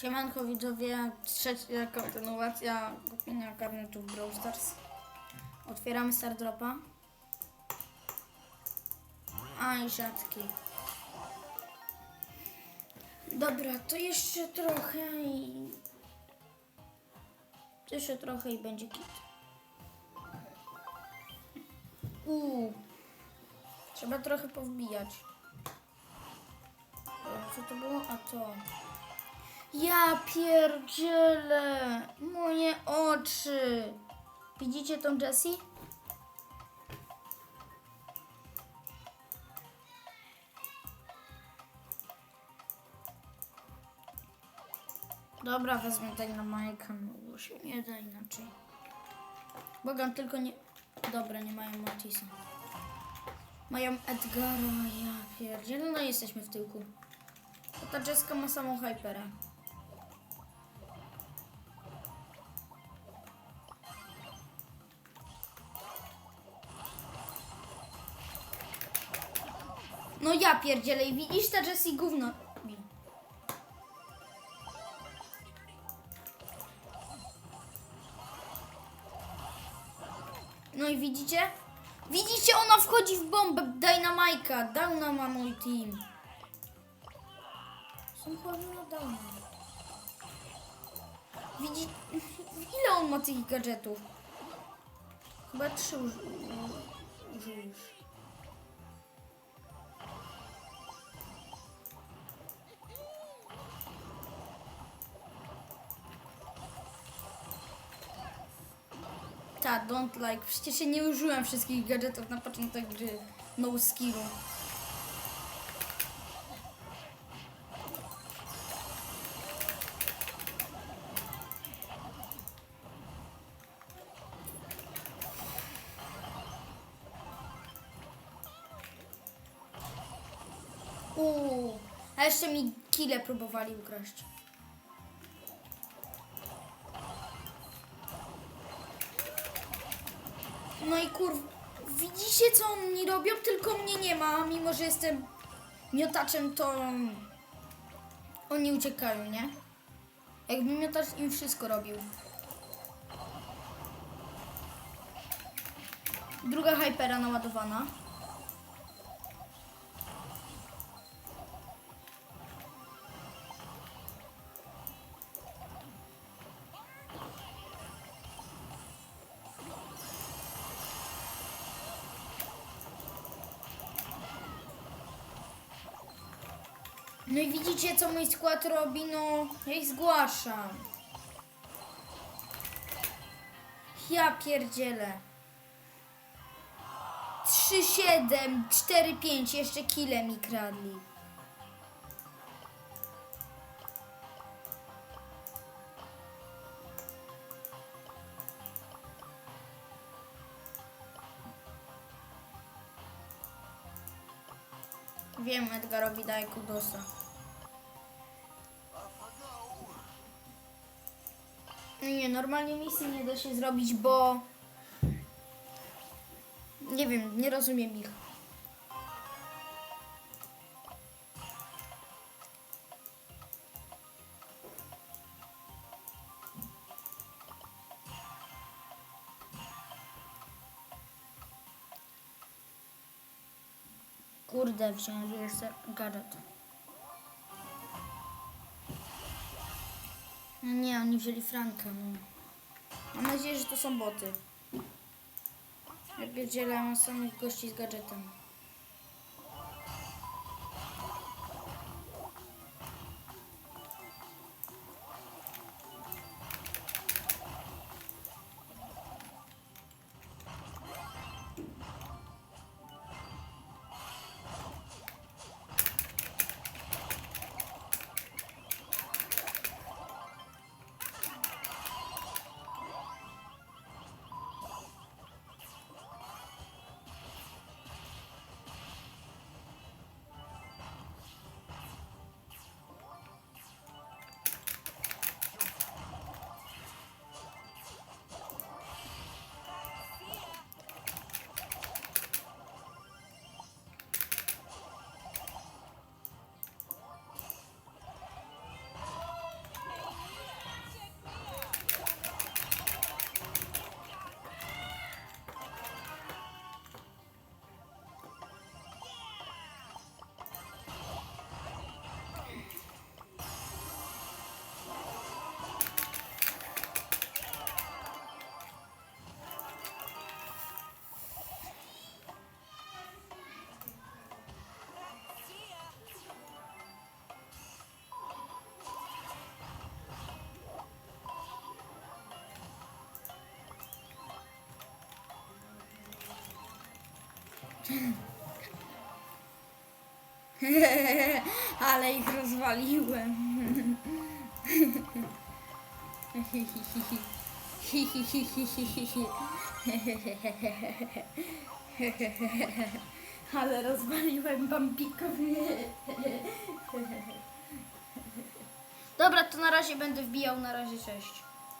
Siemanko widzowie, trzecia kontynuacja kupienia karnetów Brawl Stars. Otwieramy Stardropa. A i rzadki. Dobra, to jeszcze trochę i... Jeszcze trochę i będzie kit. Uuu. Trzeba trochę powbijać. E, Co to było? A to... Ja pierdzielę! Moje oczy! Widzicie tą Jessie? Dobra, wezmę tak na Majka, no bo się nie da inaczej. Bogam, tylko nie... Dobra, nie mają Matisa. Mają Edgara, ja pierdzielę, no jesteśmy w tyłku. To ta Jessica ma samą Hypera. No ja pierdzielę i widzisz ta Jessie gówno. mi. No i widzicie? Widzicie, ona wchodzi w bombę Dynamajka. Downa ma mój team. Są chorzy na downa. Ile on ma tych gadżetów? Chyba trzy uż... użył już. Ta, don't like. Przecież ja nie użyłem wszystkich gadżetów na początek gry. No skillu. Uuu, a jeszcze mi kile próbowali ukraść. No i kur... Widzicie co oni robią? Tylko mnie nie ma, mimo że jestem miotaczem, to oni uciekają, nie? Jakby miotacz im wszystko robił. Druga hypera naładowana. No i widzicie, co mój skład robi? No, ja ich zgłaszam. Ja pierdzielę. 3, 7, 4, 5, jeszcze kile mi kradli. Wiem, Edgarowi daje kudosa. Nie, normalnie misji nie da się zrobić, bo... Nie wiem, nie rozumiem ich. Kurde, wziąłem jeszcze gadżet. Nie, oni wzięli Franka. No. Mam nadzieję, że to są boty. Ja pierdzielę, mam samych gości z gadżetem. Ale ich rozwaliłem. Ale rozwaliłem Bambikowi. Dobra, to na razie będę wbijał. Na razie, cześć.